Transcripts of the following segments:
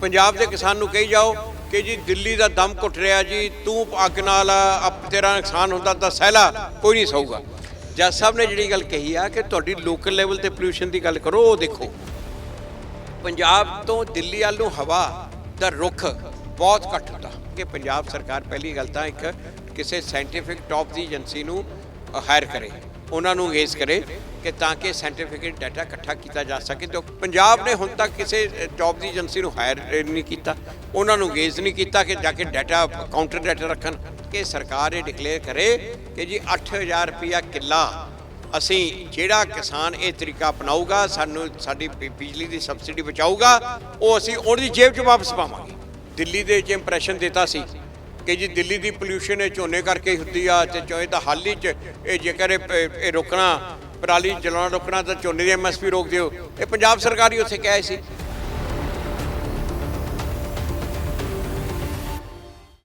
ਪੰਜਾਬ ਦੇ ਕਿਸਾਨ ਨੂੰ ਕਹੀ ਜਾਓ ਕਿ ਜੀ ਦਿੱਲੀ ਦਾ ਦਮ ਘੁੱਟ ਰਿਹਾ ਜੀ, ਤੂੰ ਅੱਗ ਨਾਲ ਆਪ ਤੇਰਾ ਨੁਕਸਾਨ ਹੁੰਦਾ ਤਾਂ ਸਹਿਲਾ, ਕੋਈ ਨਹੀਂ ਸਹੂਗਾ। ਜੱਜ ਸਾਹਿਬ ਨੇ ਜਿਹੜੀ ਗੱਲ ਕਹੀ ਆ ਕਿ ਤੁਹਾਡੀ ਲੋਕਲ ਲੈਵਲ ਤੇ ਪੋਲੂਸ਼ਨ ਦੀ ਗੱਲ ਕਰੋ, ਉਹ ਦੇਖੋ। ਪੰਜਾਬ ਤੋਂ ਦਿੱਲੀ ਵੱਲ ਨੂੰ ਹਵਾ ਦਾ ਰੁਖ ਬਹੁਤ ਘੱਟ ਹੁੰਦਾ। ਕਿ ਪੰਜਾਬ ਸਰਕਾਰ ਪਹਿਲੀ ਗੱਲ ਤਾਂ ਇੱਕ ਕਿਸੇ ਸਾਇੰਟੀਫਿਕ ਟੌਪ ਦੀ ਏਜੰਸੀ ਨੂੰ ਹਾਇਰ ਕਰੇ, ਉਹਨਾਂ ਨੂੰ ਅੰਗੇਜ ਕਰੇ ਕਿ ਤਾਂ ਕਿ ਸਾਇੰਟੀਫਿਕ ਡਾਟਾ ਇਕੱਠਾ ਕੀਤਾ ਜਾ ਸਕੇ ਤੇ ਪੰਜਾਬ ਨੇ ਹੁਣ ਤੱਕ ਕਿਸੇ ਟੌਪ ਦੀ ਏਜੰਸੀ ਨੂੰ ਹਾਇਰ ਨਹੀਂ ਕੀਤਾ। ਉਹਨਾਂ ਨੂੰ ਗੇਜ਼ ਨਹੀਂ ਕੀਤਾ ਕਿ ਜਾ ਕੇ ਡਾਟਾ ਕਾਊਂਟਰ ਡਾਟਾ ਰੱਖਣ। ਕਿ ਸਰਕਾਰ ਇਹ ਡਿਕਲੇਅਰ ਕਰੇ ਕਿ ਜੀ 8000 ਰੁਪਿਆ ਕਿੱਲਾ ਅਸੀਂ ਜਿਹੜਾ ਕਿਸਾਨ ਇਹ ਤਰੀਕਾ ਅਪਣਾਊਗਾ, ਸਾਨੂੰ ਸਾਡੀ ਬਿ- ਬਿਜਲੀ ਦੀ ਸਬਸਿਡੀ ਬਚਾਊਗਾ, ਉਹ ਅਸੀਂ ਉਹਦੀ ਜੇਬ 'ਚ ਵਾਪਸ ਪਾਵਾਂਗੇ। ਦਿੱਲੀ ਦੇ ਵਿੱਚ ਇੰਪ੍ਰੈਸ਼ਨ ਦਿੱਤਾ ਸੀ ਕਿ ਜੀ ਦਿੱਲੀ ਦੀ ਪੋਲੂਸ਼ਨ ਇਹ ਝੋਨੇ ਕਰਕੇ ਹੁੰਦੀ ਆ ਤੇ ਚੋਏ ਤਾਂ ਹਾਲ ਹੀ ਚ ਇਹ ਜੇਕਰ ਇਹ ਰੋਕਣਾ ਪਰਾਲੀ ਜਲਾਉਣਾ, ਰੋਕਣਾ ਤਾਂ ਝੋਨੇ ਦੀ ਐਮਐਸਪੀ ਰੋਕ ਦਿਓ ਇਹ ਪੰਜਾਬ ਸਰਕਾਰ ਹੀ ਉੱਥੇ ਕਿਹਾ ਸੀ।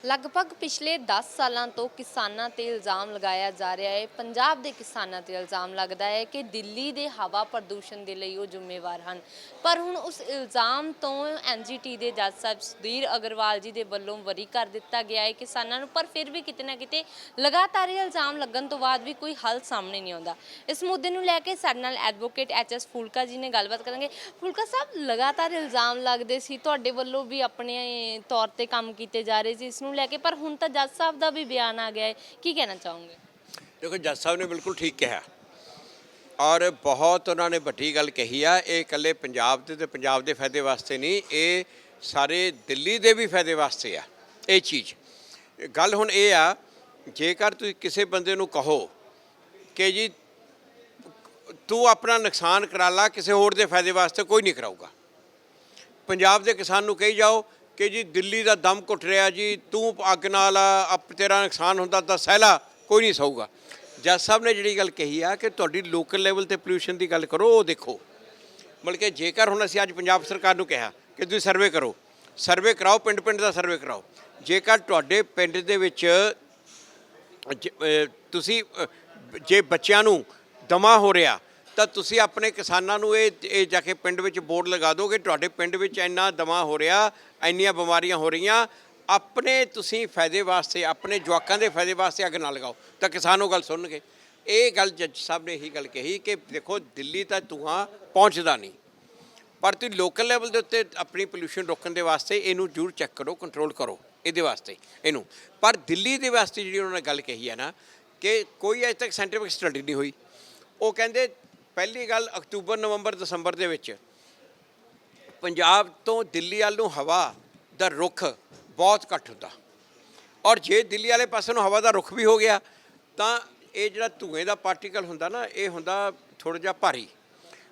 ਲਗਭਗ ਪਿਛਲੇ 10 ਸਾਲਾਂ ਤੋਂ ਕਿਸਾਨਾਂ ਤੇ ਇਲਜ਼ਾਮ ਲਗਾਇਆ ਜਾ ਰਿਹਾ ਹੈ। ਪੰਜਾਬ ਦੇ ਕਿਸਾਨਾਂ ਤੇ ਇਲਜ਼ਾਮ ਲੱਗਦਾ ਹੈ ਕਿ ਦਿੱਲੀ ਦੇ ਹਵਾ ਪ੍ਰਦੂਸ਼ਣ ਦੇ ਲਈ ਉਹ ਜ਼ਿੰਮੇਵਾਰ ਹਨ। ਪਰ ਹੁਣ ਉਸ ਇਲਜ਼ਾਮ ਤੋਂ ਐਨਜੀਟੀ ਦੇ ਜੱਜ ਸਾਹਿਬ ਸੁਧੀਰ ਅਗਰਵਾਲ ਜੀ ਦੇ ਵੱਲੋਂ ਵਰੀ ਕਰ ਦਿੱਤਾ ਗਿਆ ਹੈ ਕਿਸਾਨਾਂ ਨੂੰ, ਪਰ ਫਿਰ ਵੀ ਕਿਤੇ ਨਾ ਕਿਤੇ ਲਗਾਤਾਰ ਇਹ ਇਲਜ਼ਾਮ ਲੱਗਣ ਤੋਂ ਬਾਅਦ ਵੀ ਕੋਈ ਹੱਲ ਸਾਹਮਣੇ ਨਹੀਂ ਆਉਂਦਾ। ਇਸ ਮੁੱਦੇ ਨੂੰ ਲੈ ਕੇ ਸਾਡੇ ਨਾਲ ਐਡਵੋਕੇਟ ਐਚਐਸ ਫੂਲਕਾ ਜੀ ਨੇ ਗੱਲਬਾਤ ਕਰਾਂਗੇ। ਫੂਲਕਾ ਸਾਹਿਬ, ਲਗਾਤਾਰ ਇਲਜ਼ਾਮ ਲੱਗਦੇ ਸੀ, ਤੁਹਾਡੇ ਵੱਲੋਂ ਵੀ ਆਪਣੇ ਤੌਰ ਤੇ ਕੰਮ ਕੀਤੇ ਜਾ ਰਹੇ ਸੀ, ਇਸ ਨੂੰ ਲੈ ਕੇ, ਪਰ ਹੁਣ ਤਾਂ ਜੱਜ ਸਾਹਿਬ ਦਾ ਵੀ ਬਿਆਨ ਆ ਗਿਆ ਹੈ। ਕੀ ਕਹਿਣਾ ਚਾਹੋਗੇ? ਦੇਖੋ, ਜੱਜ ਸਾਹਿਬ ਨੇ ਬਿਲਕੁਲ ਠੀਕ ਕਿਹਾ। ਔਰ ਬਹੁਤ ਉਹਨਾਂ ਨੇ ਵੱਡੀ ਗੱਲ ਕਹੀ ਆ, ਇਹ ਇਕੱਲੇ ਪੰਜਾਬ ਦੇ ਤੇ ਪੰਜਾਬ ਦੇ ਫਾਇਦੇ ਵਾਸਤੇ ਨਹੀਂ, ਇਹ ਸਾਰੇ ਦਿੱਲੀ ਦੇ ਵੀ ਫਾਇਦੇ ਵਾਸਤੇ ਆ, ਇਹ ਚੀਜ਼। ਗੱਲ ਹੁਣ ਇਹ ਆ, ਜੇਕਰ ਤੁਸੀਂ ਕਿਸੇ ਬੰਦੇ ਨੂੰ ਕਹੋ ਕਿ ਜੀ, ਤੂੰ ਆਪਣਾ ਨੁਕਸਾਨ ਕਰਾ ਲਾ, ਕਿਸੇ ਹੋਰ ਦੇ ਫਾਇਦੇ ਵਾਸਤੇ ਕੋਈ ਨਹੀਂ ਕਰਾਊਗਾ। ਪੰਜਾਬ ਦੇ ਕਿਸਾਨ ਨੂੰ ਕਹੀ ਜਾਓ ਕਿ ਜੀ ਦਿੱਲੀ ਦਾ ਦਮ ਘੁੱਟ ਰਿਹਾ ਜੀ, ਤੂੰ ਅੱਗ ਨਾਲ ਆਪ ਤੇਰਾ ਨੁਕਸਾਨ ਹੁੰਦਾ ਤਾਂ ਸਹਿਲਾ, ਕੋਈ ਨਹੀਂ ਸਹੂਗਾ। ਜੱਜ ਸਾਹਿਬ ਨੇ ਜਿਹੜੀ ਗੱਲ ਕਹੀ ਆ ਕਿ ਤੁਹਾਡੀ ਲੋਕਲ ਲੈਵਲ ਤੇ ਪੋਲੂਸ਼ਨ ਦੀ ਗੱਲ ਕਰੋ, ਉਹ ਦੇਖੋ। ਮਤਲਬ ਕਿ ਜੇਕਰ ਹੁਣ ਅਸੀਂ ਅੱਜ ਪੰਜਾਬ ਸਰਕਾਰ ਨੂੰ ਕਿਹਾ ਕਿ ਤੁਸੀਂ ਸਰਵੇ ਕਰੋ ਸਰਵੇ ਕਰਾਓ ਪਿੰਡ ਪਿੰਡ ਦਾ ਸਰਵੇ ਕਰਾਓ, ਜੇਕਰ ਤੁਹਾਡੇ ਪਿੰਡ ਦੇ ਵਿੱਚ ਜ- ਤੁਸੀਂ ਜੇ ਬੱਚਿਆਂ ਨੂੰ ਦਮਾ ਹੋ ਰਿਹਾ ਤਾਂ ਤੁਸੀਂ ਆਪਣੇ ਕਿਸਾਨਾਂ ਨੂੰ ਇਹ ਇਹ ਜਾ ਕੇ ਪਿੰਡ ਵਿੱਚ ਬੋਰਡ ਲਗਾ ਦਿਓ ਕਿ ਤੁਹਾਡੇ ਪਿੰਡ ਵਿੱਚ ਇੰਨਾ ਦਮਾ ਹੋ ਰਿਹਾ, ਇੰਨੀਆਂ ਬਿਮਾਰੀਆਂ ਹੋ ਰਹੀਆਂ, ਆਪਣੇ ਤੁਸੀਂ ਫਾਇਦੇ ਵਾਸਤੇ, ਆਪਣੇ ਜਵਾਕਾਂ ਦੇ ਫਾਇਦੇ ਵਾਸਤੇ ਅੱਗ ਨਾ ਲਗਾਓ। ਤਾਂ ਕਿਸਾਨ ਉਹ ਗੱਲ ਸੁਣਨਗੇ। ਇਹ ਗੱਲ ਜੱਜ ਸਾਹਿਬ ਨੇ ਇਹੀ ਗੱਲ ਕਹੀ ਕਿ ਦੇਖੋ, ਦਿੱਲੀ ਤਾਂ ਧੂਆਂ ਪਹੁੰਚਦਾ ਨਹੀਂ। ਪਰ ਤੁਸੀਂ ਲੋਕਲ ਲੈਵਲ ਦੇ ਉੱਤੇ ਆਪਣੀ ਪੋਲੂਸ਼ਨ ਰੋਕਣ ਦੇ ਵਾਸਤੇ ਇਹਨੂੰ ਜ਼ਰੂਰ ਚੈੱਕ ਕਰੋ ਕੰਟਰੋਲ ਕਰੋ, ਇਹਦੇ ਵਾਸਤੇ, ਇਹਨੂੰ। ਪਰ ਦਿੱਲੀ ਦੇ ਵਾਸਤੇ ਜਿਹੜੀ ਉਹਨਾਂ ਨੇ ਗੱਲ ਕਹੀ ਹੈ ਨਾ, ਕਿ ਕੋਈ ਅਜੇ ਤੱਕ ਸੈਂਟੀਫਿਕ ਸਟੱਡੀ ਨਹੀਂ ਹੋਈ। ਉਹ ਕਹਿੰਦੇ ਪਹਿਲੀ ਗੱਲ ਅਕਤੂਬਰ, ਨਵੰਬਰ, ਦਸੰਬਰ ਦੇ ਵਿੱਚ ਪੰਜਾਬ ਤੋਂ ਦਿੱਲੀ ਵੱਲ ਨੂੰ ਹਵਾ ਦਾ ਰੁਖ ਬਹੁਤ ਘੱਟ ਹੁੰਦਾ। ਔਰ ਜੇ ਦਿੱਲੀ ਵਾਲੇ ਪਾਸੇ ਨੂੰ ਹਵਾ ਦਾ ਰੁਖ ਵੀ ਹੋ ਗਿਆ, ਤਾਂ ਇਹ ਜਿਹੜਾ ਧੂਏ ਦਾ ਪਾਰਟੀਕਲ ਹੁੰਦਾ ਨਾ, ਇਹ ਹੁੰਦਾ ਥੋੜਾ ਜਿਹਾ ਭਾਰੀ।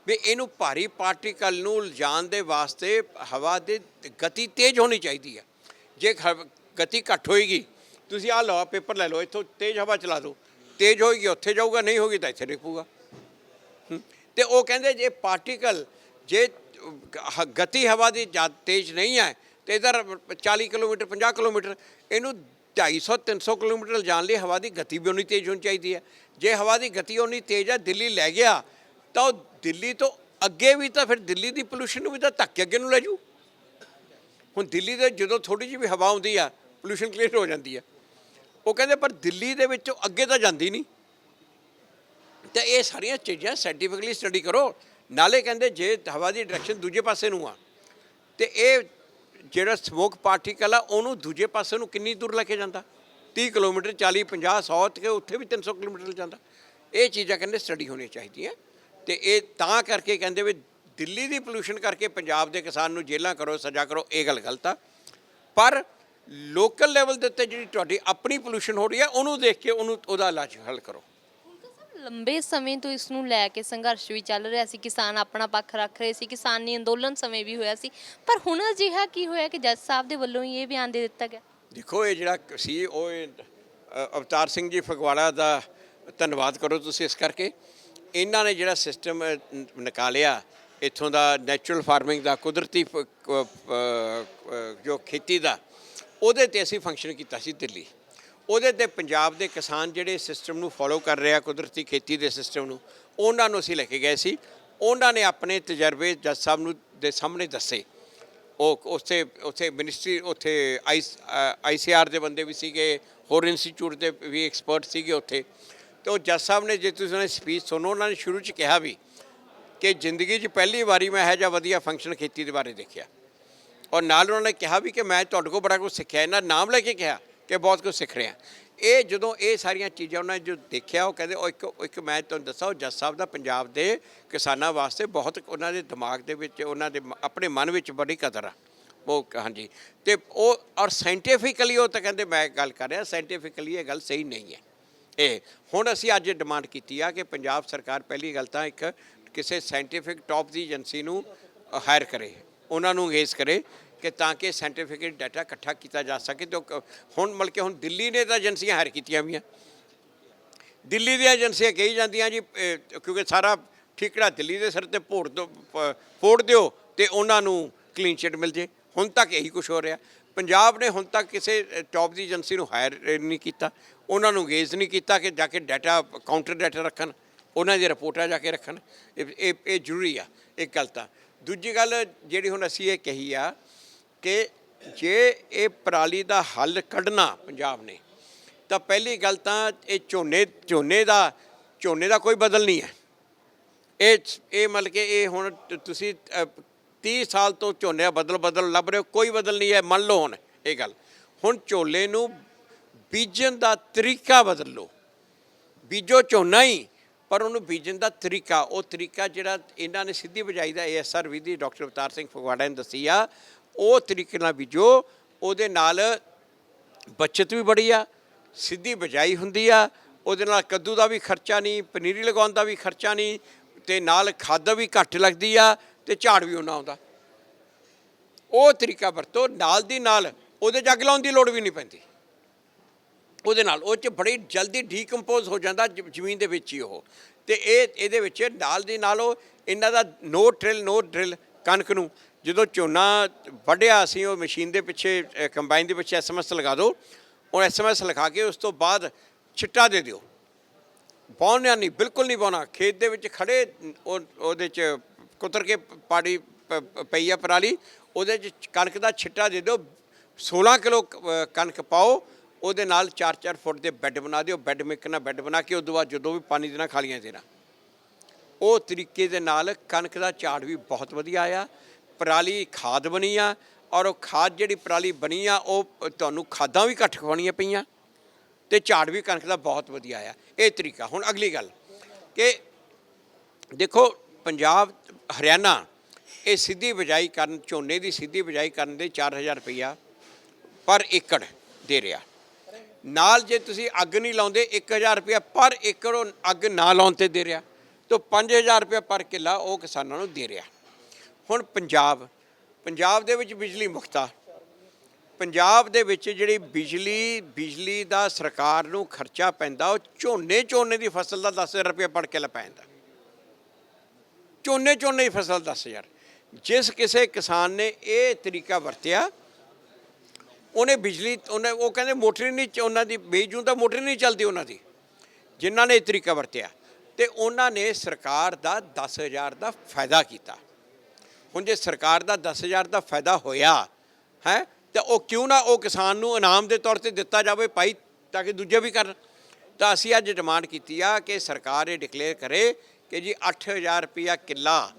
ਵੀ ਇਹਨੂੰ ਭਾਰੀ ਪਾਰਟੀਕਲ ਨੂੰ ਲਿਜਾਣ ਦੇ ਵਾਸਤੇ ਹਵਾ ਦੀ ਗਤੀ ਤੇਜ਼ ਹੋਣੀ ਚਾਹੀਦੀ ਹੈ ਜੇ ਖ- ਗਤੀ ਘੱਟ ਹੋਏਗੀ, ਤੁਸੀਂ ਆਹ ਲਓ ਪੇਪਰ ਲੈ ਲਓ, ਇੱਥੋਂ ਤੇਜ਼ ਹਵਾ ਚਲਾ ਦਿਓ। ਤੇਜ਼ ਹੋਏਗੀ, ਉੱਥੇ ਜਾਊਗਾ, ਨਹੀਂ ਹੋਗੀ ਤਾਂ ਇੱਥੇ ਡਿੱਗੂਗਾ। ਤੇ ਉਹ ਕਹਿੰਦੇ ਜੇ ਪਾਰਟੀਕਲ ਜੇ ਹ- ਗਤੀ ਹਵਾ ਦੀ ਜ਼ਿਆਦਾ ਤੇਜ਼ ਨਹੀਂ ਹੈ, ਤੇ ਇਧਰ 40 ਕਿਲੋਮੀਟਰ 50 ਕਿਲੋਮੀਟਰ, ਇਹਨੂੰ 250 300 ਕਿਲੋਮੀਟਰ ਜਾਣ ਲਈ ਹਵਾ ਦੀ ਗਤੀ ਵੀ ਉਨੀ ਤੇਜ਼ ਹੋਣੀ ਚਾਹੀਦੀ ਹੈ। ਜੇ ਹਵਾ ਦੀ ਗਤੀ ਉਨੀ ਤੇਜ਼ ਹੈ, ਦਿੱਲੀ ਲੈ ਗਿਆ, ਤਾਂ ਉਹ ਦਿੱਲੀ ਤੋਂ ਅੱਗੇ ਵੀ ਤਾਂ ਫਿਰ ਦਿੱਲੀ ਦੀ ਪੋਲੂਸ਼ਨ ਨੂੰ ਵੀ ਤਾਂ ਧੱਕ ਕੇ ਅੱਗੇ ਨੂੰ ਲੈ ਜੂ। ਹੁਣ ਦਿੱਲੀ ਦੇ ਜਦੋਂ ਥੋੜੀ ਜਿਹੀ ਵੀ ਹਵਾ ਆਉਂਦੀ ਆ ਪੋਲੂਸ਼ਨ ਕਲੀਅਰ ਹੋ ਜਾਂਦੀ ਆ। ਉਹ ਕਹਿੰਦੇ ਪਰ ਦਿੱਲੀ ਦੇ ਵਿੱਚੋਂ ਅੱਗੇ ਤਾਂ ਜਾਂਦੀ ਨਹੀਂ। ਤਾਂ ਇਹ ਸਾਰੀਆਂ ਚੀਜ਼ਾਂ ਸਾਇੰਟੀਫਿਕਲੀ ਸਟੱਡੀ ਕਰੋ। ਨਾਲੇ ਕਹਿੰਦੇ ਜੇ ਹਵਾ ਦੀ ਡਾਇਰੈਕਸ਼ਨ ਦੂਜੇ ਪਾਸੇ ਨੂੰ ਆ, ਤੇ ਇਹ ਜਿਹੜਾ ਸਮੋਕ ਪਾਰਟੀਕਲ ਆ, ਉਹਨੂੰ ਦੂਜੇ ਪਾਸੇ ਨੂੰ ਕਿੰਨੀ ਦੂਰ ਲੈ ਕੇ ਜਾਂਦਾ? 30 ਕਿਲੋਮੀਟਰ 40 50 100 ਤੇ ਉੱਥੇ ਵੀ 300 ਕਿਲੋਮੀਟਰ ਜਾਂਦਾ। ਇਹ ਚੀਜ਼ਾਂ ਕਹਿੰਦੇ ਸਟੱਡੀ ਹੋਣੀ ਚਾਹੀਦੀਆਂ। ਤੇ ਇਹ ਤਾਂ ਕਰਕੇ ਕਹਿੰਦੇ ਵੀ ਦਿੱਲੀ ਦੀ ਪੋਲੂਸ਼ਨ ਕਰਕੇ ਪੰਜਾਬ ਦੇ ਕਿਸਾਨ ਨੂੰ ਜੇਲਾਂ ਕਰੋ, ਸਜ਼ਾ ਕਰੋ, ਇਹ ਗੱਲ ਗਲਤ ਆ। ਪਰ ਲੋਕਲ ਲੈਵਲ ਦੇ ਉੱਤੇ ਜਿਹੜੀ ਤੁਹਾਡੀ ਆਪਣੀ ਪੋਲੂਸ਼ਨ ਹੋ ਰਹੀ ਹੈ ਉਹਨੂੰ ਦੇਖ ਕੇ ਉਹਨੂੰ ਉਹਦਾ ਇਲਾਜ ਹੱਲ ਕਰੋ। ਲੰਬੇ ਸਮੇਂ ਤੋਂ ਇਸ ਨੂੰ ਲੈ ਕੇ ਸੰਘਰਸ਼ ਵੀ ਚੱਲ ਰਿਹਾ ਸੀ। ਕਿਸਾਨ ਆਪਣਾ ਪੱਖ ਰੱਖ ਰਹੇ ਸੀ। ਕਿਸਾਨੀ ਅੰਦੋਲਨ ਸਮੇਂ ਵੀ ਹੋਇਆ ਸੀ। ਪਰ ਹੁਣ ਅਜਿਹਾ ਕੀ ਹੋਇਆ ਕਿ ਜੱਜ ਸਾਹਿਬ ਦੇ ਵੱਲੋਂ ਹੀ ਇਹ ਬਿਆਨ ਦੇ ਦਿੱਤਾ ਗਿਆ? ਦੇਖੋ, ਇਹ ਜਿਹੜਾ ਸੀ, ਉਹ ਅਵਤਾਰ ਸਿੰਘ ਜੀ ਫਗਵਾੜਾ ਦਾ ਧੰਨਵਾਦ ਕਰੋ ਤੁਸੀਂ ਇਸ ਕਰਕੇ। ਇਹਨਾਂ ਨੇ ਜਿਹੜਾ ਸਿਸਟਮ ਨਿਕਾਲਿਆ, ਇੱਥੋਂ ਦਾ ਨੈਚੁਰਲ ਫਾਰਮਿੰਗ ਦਾ, ਕੁਦਰਤੀ ਜੋ ਖੇਤੀ ਦਾ, ਉਹਦੇ ਤੇ ਅਸੀਂ ਫੰਕਸ਼ਨ ਕੀਤਾ ਸੀ ਦਿੱਲੀ। ਉਹਦੇ ਤੇ ਪੰਜਾਬ ਦੇ ਕਿਸਾਨ ਜਿਹੜੇ ਸਿਸਟਮ ਨੂੰ ਫੋਲੋ ਕਰ ਰਿਹਾ ਕੁਦਰਤੀ ਖੇਤੀ ਦੇ ਸਿਸਟਮ ਨੂੰ, ਉਹਨਾਂ ਨੂੰ ਅਸੀਂ ਲੈ ਕੇ ਗਏ ਸੀ। ਉਹਨਾਂ ਨੇ ਆਪਣੇ ਤਜਰਬੇ ਜੱਜ ਸਾਹਿਬ ਨੂੰ ਦੇ ਸਾਹਮਣੇ ਦੱਸੇ। ਉਹ ਉੱਥੇ ਉੱਥੇ ਮਿਨਿਸਟਰੀ ਉੱਥੇ ਆਈਸੀਆਰ ਦੇ ਬੰਦੇ ਵੀ ਸੀਗੇ, ਹੋਰ ਇੰਸਟੀਚਿਊਟ ਦੇ ਵੀ ਐਕਸਪਰਟ ਸੀਗੇ ਉੱਥੇ। ਤੇ ਉਹ ਜੱਜ ਸਾਹਿਬ ਨੇ ਜੇ ਤੁਸੀਂ ਉਹਨਾਂ ਦੀ ਸਪੀਚ ਸੁਣੋ, ਉਹਨਾਂ ਨੇ ਸ਼ੁਰੂ ਚ ਕਿਹਾ ਵੀ ਕਿ ਜ਼ਿੰਦਗੀ 'ਚ ਪਹਿਲੀ ਵਾਰੀ ਮੈਂ ਇਹੋ ਜਿਹਾ ਵਧੀਆ ਫੰਕਸ਼ਨ ਖੇਤੀ ਦੇ ਬਾਰੇ ਦੇਖਿਆ। ਔਰ ਨਾਲ ਉਹਨਾਂ ਨੇ ਕਿਹਾ ਵੀ ਕਿ ਮੈਂ ਤੁਹਾਡੇ ਕੋਲ ਬੜਾ ਕੁਝ ਸਿੱਖਿਆ, ਇਹਨਾਂ ਨਾਮ ਲੈ ਕੇ ਕਿਹਾ। ਕਿ ਬਹੁਤ ਕੁਝ ਸਿੱਖ ਰਿਹਾ। ਇਹ ਜਦੋਂ ਇਹ ਸਾਰੀਆਂ ਚੀਜ਼ਾਂ ਉਹਨਾਂ ਨੇ ਜੋ ਦੇਖਿਆ, ਉਹ ਕਹਿੰਦੇ, ਉਹ ਇੱਕ ਇੱਕ ਮੈਂ ਤੁਹਾਨੂੰ ਦੱਸਾਂ, ਉਹ ਜੱਜ ਸਾਹਿਬ ਦਾ ਪੰਜਾਬ ਦੇ ਕਿਸਾਨਾਂ ਵਾਸਤੇ ਬਹੁਤ ਉਹਨਾਂ ਦੇ ਦਿਮਾਗ ਦੇ ਵਿੱਚ, ਉਹਨਾਂ ਦੇ ਆਪਣੇ ਮਨ ਵਿੱਚ ਬੜੀ ਕਦਰ ਆ। ਉਹ ਹਾਂਜੀ। ਤੇ ਉਹ, ਔਰ ਸਾਇੰਟੀਫਿਕਲੀ ਉਹ ਤਾਂ ਕਹਿੰਦੇ, ਮੈਂ ਗੱਲ ਕਰ ਰਿਹਾ ਸਾਇੰਟੀਫਿਕਲੀ ਇਹ ਗੱਲ ਸਹੀ ਨਹੀਂ ਹੈ। ਇਹ, ਹੁਣ ਅਸੀਂ ਅੱਜ ਡਿਮਾਂਡ ਕੀਤੀ ਆ ਕਿ ਪੰਜਾਬ ਸਰਕਾਰ ਪਹਿਲੀ ਗੱਲ ਤਾਂ ਇੱਕ ਕਿਸੇ ਸਾਇੰਟੀਫਿਕ ਟੌਪ ਦੀ ਏਜੰਸੀ ਨੂੰ ਹਾਇਰ ਕਰੇ, ਉਹਨਾਂ ਨੂੰ ਅੰਗੇਜ ਕਰੇ ਕਿ ਤਾਂ ਕਿ ਸਾਇੰਟੀਫਿਕ ਡਾਟਾ ਇਕੱਠਾ ਕੀਤਾ ਜਾ ਸਕੇ ਤੇ ਉਹ ਹੁਣ ਮਤਲਬ ਕਿ ਹੁਣ ਦਿੱਲੀ ਨੇ ਤਾਂ ਏਜੰਸੀਆਂ ਹਾਇਰ ਕੀਤੀਆਂ ਵੀਆਂ ਦਿੱਲੀ ਦੀਆਂ ਏਜੰਸੀਆਂ ਕਹੀ ਜਾਂਦੀਆਂ ਜੀ ਕਿਉਂਕਿ ਸਾਰਾ ਠੀਕੜਾ ਦਿੱਲੀ ਦੇ ਸਿਰ ਤੇ ਭੋੜ ਦੋ, ਪ- ਫੋੜ ਦਿਓ ਤੇ ਉਹਨਾਂ ਨੂੰ ਕਲੀਨ ਚਿਟ ਮਿਲ ਜੇ। ਹੁਣ ਤੱਕ ਇਹੀ ਕੁਝ ਹੋ ਰਿਹਾ। ਪੰਜਾਬ ਨੇ ਹੁਣ ਤੱਕ ਕਿਸੇ ਟੌਪ ਦੀ ਏਜੰਸੀ ਨੂੰ ਹਾਇਰ ਨਹੀਂ ਕੀਤਾ। ਉਹਨਾਂ ਨੂੰ ਗੇਜ਼ ਨਹੀਂ ਕੀਤਾ ਕਿ ਜਾ ਕੇ ਡਾਟਾ ਕਾਊਂਟਰ ਡਾਟਾ ਰੱਖਣ। ਉਹਨਾਂ ਦੀ ਰਿਪੋਰਟਾਂ ਜਾ ਕੇ ਰੱਖਣ। ਇਹ ਇਹ ਇਹ ਜ਼ਰੂਰੀ ਆ। ਇੱਕ ਗੱਲ ਤਾਂ। ਦੂਜੀ ਗੱਲ ਜਿਹੜੀ ਹੁਣ ਅਸੀਂ ਇਹ ਕਹੀ ਆ ਕਿ ਜੇ ਇਹ ਪਰਾਲੀ ਦਾ ਹੱਲ ਕੱਢਣਾ ਪੰਜਾਬ ਨੇ ਤਾਂ ਪਹਿਲੀ ਗੱਲ ਤਾਂ ਇਹ ਝੋਨੇ ਝੋਨੇ ਦਾ ਝੋਨੇ ਦਾ ਕੋਈ ਬਦਲ ਨਹੀਂ ਹੈ। ਇਹ ਇਹ ਮਤਲਬ ਕਿ ਇਹ ਹੁਣ ਤੁਸੀਂ ਅ, 30 ਸਾਲ ਤੋਂ ਝੋਨੇ ਦਾ ਬਦਲ ਬਦਲ ਲੱਭ ਰਹੇ ਹੋ ਕੋਈ ਬਦਲ ਨਹੀਂ ਹੈ ਮੰਨ ਲਓ ਹੁਣ ਇਹ ਗੱਲ। ਹੁਣ ਝੋਲੇ ਨੂੰ ਬੀਜਣ ਦਾ ਤਰੀਕਾ ਬਦਲ। ਲਓ ਬੀਜੋ ਝੋਨਾ ਹੀ ਪਰ ਉਹਨੂੰ ਬੀਜਣ ਦਾ ਤਰੀਕਾ ਉਹ ਤਰੀਕਾ ਜਿਹੜਾ ਇਹਨਾਂ ਨੇ ਸਿੱਧੀ ਬਜਾਈ ਦਾ ਏਐਸਆਰ ਵਿਧੀ ਡਾਕਟਰ ਅਵਤਾਰ ਸਿੰਘ ਫਗਵਾੜਾ ਨੇ ਦੱਸੀ ਆ ਉਹ ਤਰੀਕੇ ਨਾਲ ਬੀਜੋ, ਉਹਦੇ ਨਾਲ ਬਚਤ ਵੀ ਬੜੀ ਆ, ਸਿੱਧੀ ਬਜਾਈ ਹੁੰਦੀ ਆ, ਉਹਦੇ ਨਾਲ ਕੱਦੂ ਦਾ ਵੀ ਖਰਚਾ ਨਹੀਂ, ਪਨੀਰੀ ਲਗਾਉਣ ਦਾ ਵੀ ਖਰਚਾ ਨਹੀਂ, ਤੇ ਨਾਲ ਖਾਦ ਵੀ ਘੱਟ ਲੱਗਦੀ ਆ, ਤੇ ਝਾੜ ਵੀ ਉਹਨਾਂ ਆਉਂਦਾ। ਉਹ ਤਰੀਕਾ ਵਰਤੋ, ਨਾਲ ਦੀ ਨਾਲ ਉਹਦੇ ਜੱਗ ਲਾਉਣ ਦੀ ਲੋੜ ਵੀ ਨਹੀਂ ਪੈਂਦੀ। ਉਹਦੇ ਨਾਲ, ਉਹ ਚ ਬੜੀ ਜਲਦੀ ਡੀਕੰਪੋਜ਼ ਹੋ ਜਾਂਦਾ ਜ- ਜ਼ਮੀਨ ਦੇ ਵਿੱਚ ਹੀ ਉਹ। ਤੇ ਇਹ, ਇਹਦੇ ਵਿੱਚ ਨਾਲ ਦੀ ਨਾਲ ਉਹ, ਇਹਨਾਂ ਦਾ ਨੋ ਡਰਿਲ ਨੋ ਡਰਿਲ ਕਣਕ ਨੂੰ ਜਦੋਂ ਝੋਨਾ ਵੱਢਿਆ ਅਸੀਂ ਉਹ ਮਸ਼ੀਨ ਦੇ ਪਿੱਛੇ ਕੰਬਾਈਨ ਦੇ ਪਿੱਛੇ ਐਸਐਮਐਸ ਲਗਾ ਦਿਓ ਉਹ ਐਸਐਮਐਸ ਲਿਖਾ ਕੇ ਉਸ ਤੋਂ ਬਾਅਦ ਛਿੱਟਾ ਦੇ ਦਿਓ। ਪਾਉਣਾ ਨਹੀਂ, ਬਿਲਕੁਲ ਨਹੀਂ ਪਾਉਣਾ ਖੇਤ ਦੇ ਵਿੱਚ ਖੜੇ ਉਹ, ਉਹਦੇ ਚ ਕੁਤਰ ਕੇ ਪਾੜੀ ਪ- ਪਈ ਆ ਪਰਾਲੀ, ਉਹਦੇ ਚ ਕਣਕ ਦਾ ਛਿੱਟਾ ਦੇ ਦਿਓ। 16 ਕਿਲੋ ਕਣਕ ਪਾਓ, ਉਹਦੇ ਨਾਲ 4-4 ਫੁੱਟ ਦੇ ਬੈੱਡ ਬਣਾ ਦਿਓ, ਬੈੱਡ ਮੇਕਰ ਨਾਲ ਬੈੱਡ ਬਣਾ ਕੇ, ਉਦੋਂ ਬਾਅਦ ਜਦੋਂ ਵੀ ਪਾਣੀ ਦੇਣਾ, ਖਾਲੀਆਂ ਦੇਣਾ। ਉਹ ਤਰੀਕੇ ਦੇ ਨਾਲ ਕਣਕ ਦਾ ਝਾੜ ਵੀ ਬਹੁਤ ਵਧੀਆ ਆਇਆ। ਪਰਾਲੀ ਖਾਦ ਬਣੀ ਆ ਔਰ ਉਹ ਖਾਦ ਜਿਹੜੀ ਪਰਾਲੀ ਬਣੀ ਆ, ਉਹ ਤੁਹਾਨੂੰ ਖਾਦਾਂ ਵੀ ਘੱਟ ਖਵਾਉਣੀਆਂ ਪਈਆਂ ਤੇ ਝਾੜ ਵੀ ਕਣਕ ਦਾ ਬਹੁਤ ਵਧੀਆ ਆ। ਇਹ ਤਰੀਕਾ। ਹੁਣ ਅਗਲੀ ਗੱਲ ਕਿ ਦੇਖੋ, ਪੰਜਾਬ, ਹਰਿਆਣਾ, ਇਹ ਸਿੱਧੀ ਬਿਜਾਈ ਕਰਨ, ਝੋਨੇ ਦੀ ਸਿੱਧੀ ਬਿਜਾਈ ਕਰਨ ਦੇ 4000 ਰੁਪਈਆ ਪਰ ਏਕੜ ਦੇ ਰਿਹਾ। ਨਾਲ ਜੇ ਤੁਸੀਂ ਅੱਗ ਨਹੀਂ ਲਾਉਂਦੇ 1000 ਰੁਪਇਆ ਪਰ ਏਕੜ ਉਹ ਅੱਗ ਨਾ ਲਾਉਣ ਤੇ ਦੇ ਰਿਹਾ। ਤਾਂ 5000 ਰੁਪਇਆ ਪਰ ਕਿੱਲਾ ਉਹ ਕਿਸਾਨਾਂ ਨੂੰ ਦੇ ਰਿਹਾ। ਹੁਣ ਪੰਜਾਬ ਪੰਜਾਬ ਦੇ ਵਿੱਚ ਬਿਜਲੀ ਮੁਖਤਾ ਪੰਜਾਬ ਦੇ ਵਿੱਚ ਜਿਹੜੀ ਬਿਜਲੀ ਬਿਜਲੀ ਦਾ ਸਰਕਾਰ ਨੂੰ ਖਰਚਾ ਪੈਂਦਾ, ਉਹ ਝੋਨੇ ਝੋਨੇ ਦੀ ਫਸਲ ਦਾ 10000 ਰੁਪਏ ਪੜ ਕੇ ਲ ਪੈਂਦਾ। ਝੋਨੇ ਝੋਨੇ ਦੀ ਫਸਲ 10000 ਜਿਸ ਕਿਸੇ ਕਿਸਾਨ ਨੇ ਇਹ ਤਰੀਕਾ ਵਰਤਿਆ, ਉਹਨੇ ਬਿਜਲੀ, ਉਹਨੇ, ਉਹ ਕਹਿੰਦੇ ਮੋਟਰ ਹੀ ਨਹੀਂ ਉਹਨਾਂ ਦੀ ਬੇਜੂ ਤਾਂ ਮੋਟਰ ਨਹੀਂ ਚੱਲਦੀ ਉਹਨਾਂ ਦੀ, ਜਿਨ੍ਹਾਂ ਨੇ ਇਹ ਤਰੀਕਾ ਵਰਤਿਆ। ਤੇ ਉਹਨਾਂ ਨੇ ਸਰਕਾਰ ਦਾ 10000 ਦਾ ਫਾਇਦਾ ਕੀਤਾ। ਹੁਣ ਜੇ ਸਰਕਾਰ ਦਾ 10000 ਦਾ ਫਾਇਦਾ ਹੋਇਆ, ਹੈ, ਤਾਂ ਉਹ ਕਿਉਂ ਨਾ ਉਹ ਕਿਸਾਨ ਨੂੰ ਇਨਾਮ ਦੇ ਤੌਰ ਤੇ ਦਿੱਤਾ ਜਾਵੇ ਭਾਈ, ਤਾਂ ਕਿ ਦੂਜੇ ਵੀ ਕਰਨ। ਤਾਂ ਅਸੀਂ ਅੱਜ ਡਿਮਾਂਡ ਕੀਤੀ ਆ ਕਿ ਸਰਕਾਰ ਇਹ ਡਿਕਲੇਅਰ ਕਰੇ ਕਿ ਜੀ 8000 ਰੁਪਇਆ ਕਿੱਲਾ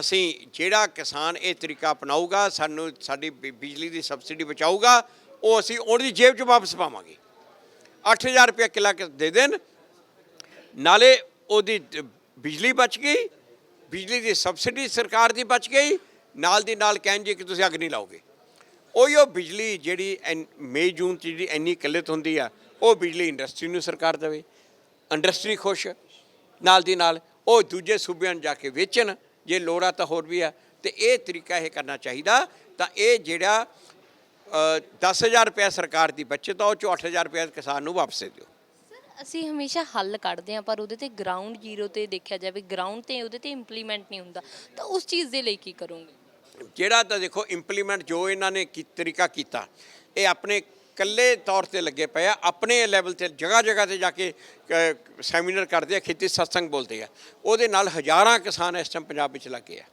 ਅਸੀਂ ਜਿਹੜਾ ਕਿਸਾਨ ਇਹ ਤਰੀਕਾ ਅਪਣਾਊਗਾ, ਸਾਨੂੰ ਸਾਡੀ ਬਿ- ਬਿਜਲੀ ਦੀ ਸਬਸਿਡੀ ਬਚਾਊਗਾ, ਉਹ ਅਸੀਂ ਉਹਦੀ ਜੇਬ 'ਚ ਵਾਪਸ ਪਾਵਾਂਗੇ। 8000 ਰੁਪਇਆ ਕਿੱਲਾ ਦੇ ਦੇਣ, ਨਾਲੇ ਉਹਦੀ ਬਿਜਲੀ ਬਚ ਗਈ ਬਿਜਲੀ ਦੀ ਸਬਸਿਡੀ ਸਰਕਾਰ ਦੀ ਬਚ ਗਈ ਨਾਲ ਦੀ ਨਾਲ ਕਹਿਣ ਜੀ ਕਿ ਤੁਸੀਂ ਅੱਗ ਨਹੀਂ ਲਾਓਗੇ। ਉਹੀ ਉਹ ਬਿਜਲੀ ਜਿਹੜੀ ਐਨ- ਮਈ ਜੂਨ ਚ ਜਿਹੜੀ ਇੰਨੀ ਕਿੱਲਤ ਹੁੰਦੀ ਆ ਉਹ ਬਿਜਲੀ ਇੰਡਸਟਰੀ ਨੂੰ ਸਰਕਾਰ ਦੇਵੇ। ਇੰਡਸਟਰੀ ਖੁਸ਼ ਨਾਲ ਦੀ ਨਾਲ ਉਹ ਦੂਜੇ ਸੂਬਿਆਂ ਨੂੰ ਜਾ ਕੇ ਵੇਚਣ ਜੇ ਲੋੜਾ ਤਾਂ ਹੋਰ ਵੀ ਆ। ਤੇ ਇਹ ਤਰੀਕਾ ਇਹ ਕਰਨਾ ਚਾਹੀਦਾ ਤਾਂ ਇਹ ਜਿਹੜਾ ਅ, 10000 ਰੁਪਏ ਸਰਕਾਰ ਦੀ ਬਚਤ ਆ ਉਹ ਚੋਂ 8000 ਰੁਪਏ ਕਿਸਾਨ ਨੂੰ ਵਾਪਸ ਦਿਓ। ਅਸੀਂ ਹਮੇਸ਼ਾ ਹੱਲ ਕੱਢਦੇ ਹਾਂ, ਪਰ ਉਹਦੇ ਤੇ ਗਰਾਊਂਡ ਜ਼ੀਰੋ ਤੇ ਦੇਖਿਆ ਜਾਵੇ ਗਰਾਊਂਡ ਤੇ ਉਹਦੇ ਤੇ ਇੰਪਲੀਮੈਂਟ ਨਹੀਂ ਹੁੰਦਾ, ਤਾਂ ਉਸ ਚੀਜ਼ ਦੇ ਲਈ ਕੀ ਕਰੋਗੇ? ਜਿਹੜਾ ਤਾਂ ਦੇਖੋ ਇੰਪਲੀਮੈਂਟ ਜੋ ਇਹਨਾਂ ਨੇ ਕੀ, ਤਰੀਕਾ ਕੀਤਾ, ਇਹ ਆਪਣੇ ਕੱਲੇ ਤੌਰ ਤੇ ਲੱਗੇ ਪਏ ਆ, ਆਪਣੇ ਲੈਵਲ ਤੇ ਜਗ੍ਹਾ ਜਗ੍ਹਾ ਤੇ ਜਾ ਕੇ ਸੈਮੀਨਾਰ ਕਰਦੇ ਆ, ਖੇਤੀ ਸਤਸੰਗ ਬੋਲਦੇ ਆ। ਉਹਦੇ ਨਾਲ ਹਜ਼ਾਰਾਂ ਕਿਸਾਨ ਇਸ ਟਾਈਮ ਪੰਜਾਬ ਵਿੱਚ ਲੱਗੇ ਆ।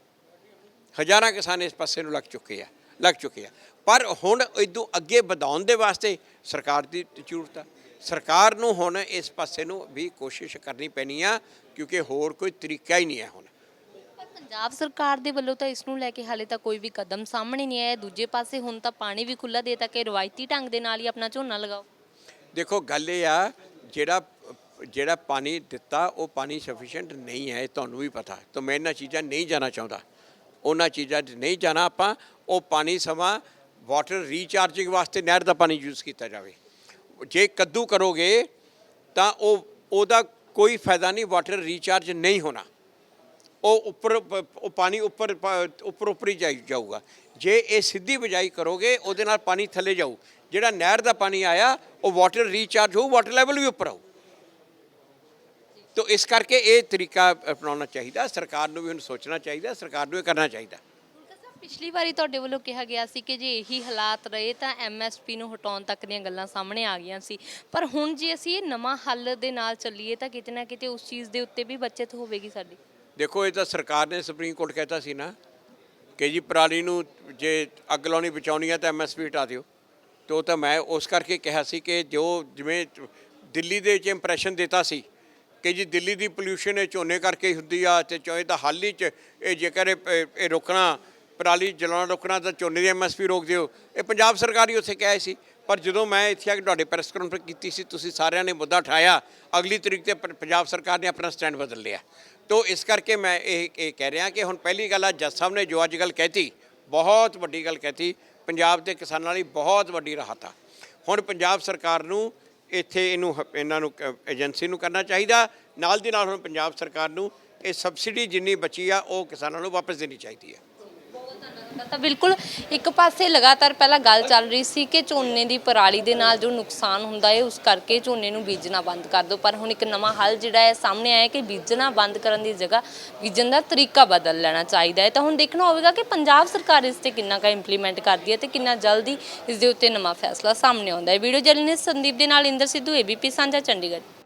ਹਜ਼ਾਰਾਂ ਕਿਸਾਨ ਇਸ ਪਾਸੇ ਨੂੰ ਲੱਗ ਚੁੱਕੇ ਆ, ਲੱਗ ਚੁੱਕੇ ਆ। ਪਰ ਹੁਣ ਇਦੋਂ ਅੱਗੇ ਵਧਾਉਣ ਦੇ ਵਾਸਤੇ ਸਰਕਾਰ ਦੀ ਜ਼ਰੂਰਤ ਆ। ਸਰਕਾਰ ਨੂੰ ਹੁਣ ਇਸ ਪਾਸੇ ਨੂੰ ਵੀ ਕੋਸ਼ਿਸ਼ ਕਰਨੀ ਪੈਣੀ ਆ ਕਿਉਂਕਿ ਹੋਰ ਕੋਈ ਤਰੀਕਾ ਹੀ ਨਹੀਂ ਹੈ ਹੁਣ। ਪੰਜਾਬ ਸਰਕਾਰ ਦੇ ਵੱਲੋਂ ਤਾਂ ਇਸ ਨੂੰ ਲੈ ਕੇ ਹਾਲੇ ਤੱਕ ਕੋਈ ਵੀ ਕਦਮ ਸਾਹਮਣੇ ਨਹੀਂ ਆਇਆ। ਦੂਜੇ ਪਾਸੇ ਹੁਣ ਤਾਂ ਪਾਣੀ ਵੀ ਖੁੱਲਾ ਦੇ ਤਾਂ ਕਿ ਰਵਾਇਤੀ ਢੰਗ ਦੇ ਨਾਲ ਹੀ ਆਪਣਾ ਝੋਨਾ ਲਗਾਓ। ਦੇਖੋ ਗੱਲ ਇਹ ਆ ਜਿਹੜਾ ਜਿਹੜਾ ਪਾਣੀ ਦਿੱਤਾ ਉਹ ਪਾਣੀ ਸਫੀਸ਼ੀਐਂਟ ਨਹੀਂ ਹੈ ਤੁਹਾਨੂੰ ਵੀ ਪਤਾ। ਤਾਂ ਮੈਂ ਇਹਨਾਂ ਚੀਜ਼ਾਂ ਨਹੀਂ ਜਾਣਾ ਚਾਹੁੰਦਾ। ਉਹਨਾਂ ਚੀਜ਼ਾਂ 'ਚ ਨਹੀਂ ਜਾਣਾ ਆਪਾਂ ਉਹ ਪਾਣੀ ਸਮਾਂ ਵਾਟਰ ਰੀਚਾਰਜਿੰਗ ਵਾਸਤੇ ਨਹਿਰ ਦਾ ਪਾਣੀ ਯੂਜ਼ ਕੀਤਾ ਜਾਵੇ। ਜੇ ਕੱਦੂ ਕਰੋਗੇ, ਤਾਂ ਉਹ, ਉਹਦਾ ਕੋਈ ਫਾਇਦਾ ਨਹੀਂ ਵਾਟਰ ਰੀਚਾਰਜ ਨਹੀਂ ਹੋਣਾ। ਉਹ ਉੱਪਰ ਪ- ਉਹ ਪਾਣੀ ਉੱਪਰ ਉੱਪਰ ਉੱਪਰ ਹੀ ਜਾਊਗਾ। ਜੇ ਇਹ ਸਿੱਧੀ ਬਿਜਾਈ ਕਰੋਗੇ, ਉਹਦੇ ਨਾਲ ਪਾਣੀ ਥੱਲੇ ਜਾਊ। ਜਿਹੜਾ ਨਹਿਰ ਦਾ ਪਾਣੀ ਆਇਆ, ਉਹ ਵਾਟਰ ਰੀਚਾਰਜ ਹੋਊ ਵਾਟਰ ਲੈਵਲ ਵੀ ਉੱਪਰ ਆਊ। ਤੋ ਇਸ ਕਰਕੇ ਇਹ ਤਰੀਕਾ ਅਪਣਾਉਣਾ ਚਾਹੀਦਾ, ਸਰਕਾਰ ਨੂੰ ਵੀ ਹੁਣ ਸੋਚਣਾ ਚਾਹੀਦਾ, ਸਰਕਾਰ ਨੂੰ ਇਹ ਕਰਨਾ ਚਾਹੀਦਾ। ਪਿਛਲੀ ਵਾਰੀ ਤੁਹਾਡੇ ਵੱਲੋਂ ਕਿਹਾ ਗਿਆ ਸੀ ਕਿ ਜੇ ਇਹੀ ਹਾਲਾਤ ਰਹੇ ਤਾਂ ਐਮਐਸਪੀ ਨੂੰ ਹਟਾਉਣ ਤੱਕ ਦੀਆਂ ਗੱਲਾਂ ਸਾਹਮਣੇ ਆ ਗਈਆਂ ਸੀ। ਪਰ ਹੁਣ ਜੇ ਅਸੀਂ ਇਹ ਨਵਾਂ ਹੱਲ ਦੇ ਨਾਲ ਚੱਲੀਏ ਤਾਂ ਕਿਤੇ ਨਾ ਕਿਤੇ ਉਸ ਚੀਜ਼ ਦੇ ਉੱਤੇ ਵੀ ਬਚਤ ਹੋਵੇਗੀ ਸਾਡੀ। ਦੇਖੋ, ਇਹ ਤਾਂ ਸਰਕਾਰ ਨੇ ਸੁਪਰੀਮ ਕੋਰਟ ਕਹਿਤਾ ਸੀ ਨਾ ਕਿ ਜੀ ਪਰਾਲੀ ਨੂੰ ਜੇ ਅੱਗ ਲਾਉਣੀ ਬਚਾਉਣੀ ਹੈ ਤਾਂ ਐਮਐਸਪੀ ਹਟਾ ਦਿਓ। ਤੇ ਉਹ ਤਾਂ ਮੈਂ ਉਸ ਕਰਕੇ ਕਿਹਾ ਸੀ ਕਿ ਜੋ ਜਿਵੇਂ ਦਿੱਲੀ ਦੇ ਵਿੱਚ ਇੰਪ੍ਰੈਸ਼ਨ ਦਿੱਤਾ ਸੀ ਕਿ ਜੀ ਦਿੱਲੀ ਦੀ ਪੋਲਿਊਸ਼ਨ ਇਹ ਝੋਨੇ ਕਰਕੇ ਹੁੰਦੀ ਆ ਤੇ ਚੋਏ ਦਾ ਹਾਲ ਹੀ ਚ ਇਹ ਜੇਕਰ ਇਹ ਰੋਕਣਾ ਪਰਾਲੀ ਜਲਾਉਣਾ, ਰੋਕਣਾ ਤਾਂ ਝੋਨੇ ਦੀ ਐਮਐਸਪੀ ਰੋਕ ਦਿਓ ਇਹ ਪੰਜਾਬ ਸਰਕਾਰ ਹੀ ਉੱਥੇ ਕਿਹਾ ਸੀ। ਪਰ ਜਦੋਂ ਮੈਂ ਇੱਥੇ ਆ ਕੇ ਤੁਹਾਡੇ ਪ੍ਰੈਸ ਕਾਨਫਰੰਸ ਕੀਤੀ ਸੀ, ਤੁਸੀਂ ਸਾਰਿਆਂ ਨੇ ਮੁੱਦਾ ਉਠਾਇਆ। ਅਗਲੀ ਤਰੀਕ ਤੇ ਪ- ਪੰਜਾਬ ਸਰਕਾਰ ਨੇ ਆਪਣਾ ਸਟੈਂਡ ਬਦਲ ਲਿਆ। ਤੋ ਇਸ ਕਰਕੇ ਮੈਂ ਇਹ ਇਹ ਕਹਿ ਰਿਹਾ ਕਿ ਹੁਣ ਪਹਿਲੀ ਗੱਲ ਆ, ਜੱਜ ਸਾਹਿਬ ਨੇ ਜੋ ਅੱਜ ਗੱਲ ਕਹਿਤੀ, ਬਹੁਤ ਵੱਡੀ ਗੱਲ ਕਹਿਤੀ। ਪੰਜਾਬ ਦੇ ਕਿਸਾਨਾਂ ਲਈ ਬਹੁਤ ਵੱਡੀ ਰਾਹਤ ਆ। ਹੁਣ ਪੰਜਾਬ ਸਰਕਾਰ ਨੂੰ ਇੱਥੇ ਇਹਨੂੰ ਹ- ਇਹਨਾਂ ਨੂੰ ਏਜੰਸੀ ਨੂੰ ਕਰਨਾ ਚਾਹੀਦਾ। ਨਾਲ ਦੀ ਨਾਲ ਹੁਣ ਪੰਜਾਬ ਸਰਕਾਰ ਨੂੰ ਇਹ ਸਬਸਿਡੀ ਜਿੰਨੀ ਬਚੀ ਆ, ਉਹ ਕਿਸਾਨਾਂ ਨੂੰ ਵਾਪਸ ਦੇਣੀ ਚਾਹੀਦੀ ਹੈ ਤਾਂ ਬਿਲਕੁਲ ਇੱਕ ਪਾਸੇ ਲਗਾਤਾਰ ਪਹਿਲਾਂ ਗੱਲ ਚੱਲ ਰਹੀ ਸੀ ਕਿ ਝੋਨੇ ਦੀ ਪਰਾਲੀ ਦੇ ਨਾਲ ਜੋ ਨੁਕਸਾਨ ਹੁੰਦਾ ਹੈ ਉਸ ਕਰਕੇ ਝੋਨੇ ਨੂੰ ਬੀਜਣਾ ਬੰਦ ਕਰ ਦਿਓ। ਪਰ ਹੁਣ ਇੱਕ ਨਵਾਂ ਹੱਲ ਜਿਹੜਾ ਹੈ, ਸਾਹਮਣੇ ਆਇਆ ਕਿ ਬੀਜਣਾ ਬੰਦ ਕਰਨ ਦੀ ਜਗ੍ਹਾ ਬੀਜਣ ਦਾ ਤਰੀਕਾ ਬਦਲ ਲੈਣਾ ਚਾਹੀਦਾ ਹੈ। ਤਾਂ ਹੁਣ ਦੇਖਣਾ ਹੋਵੇਗਾ ਕਿ ਪੰਜਾਬ ਸਰਕਾਰ ਇਸ ਤੇ ਕਿੰਨਾ ਕੁ ਇੰਪਲੀਮੈਂਟ ਕਰਦੀ ਹੈ ਤੇ ਕਿੰਨਾ ਜਲਦੀ ਇਸ ਦੇ ਉੱਤੇ ਨਵਾਂ ਫੈਸਲਾ ਸਾਹਮਣੇ ਆਉਂਦਾ ਹੈ। ਵੀਡੀਓ ਜਰਨਲਿਸਟ ਸੰਦੀਪ ਦੇ ਨਾਲ ਇੰਦਰ ਸਿੱਧੂ ਏਬੀਪੀ ਸਾਂਝਾ, ਚੰਡੀਗੜ੍ਹ।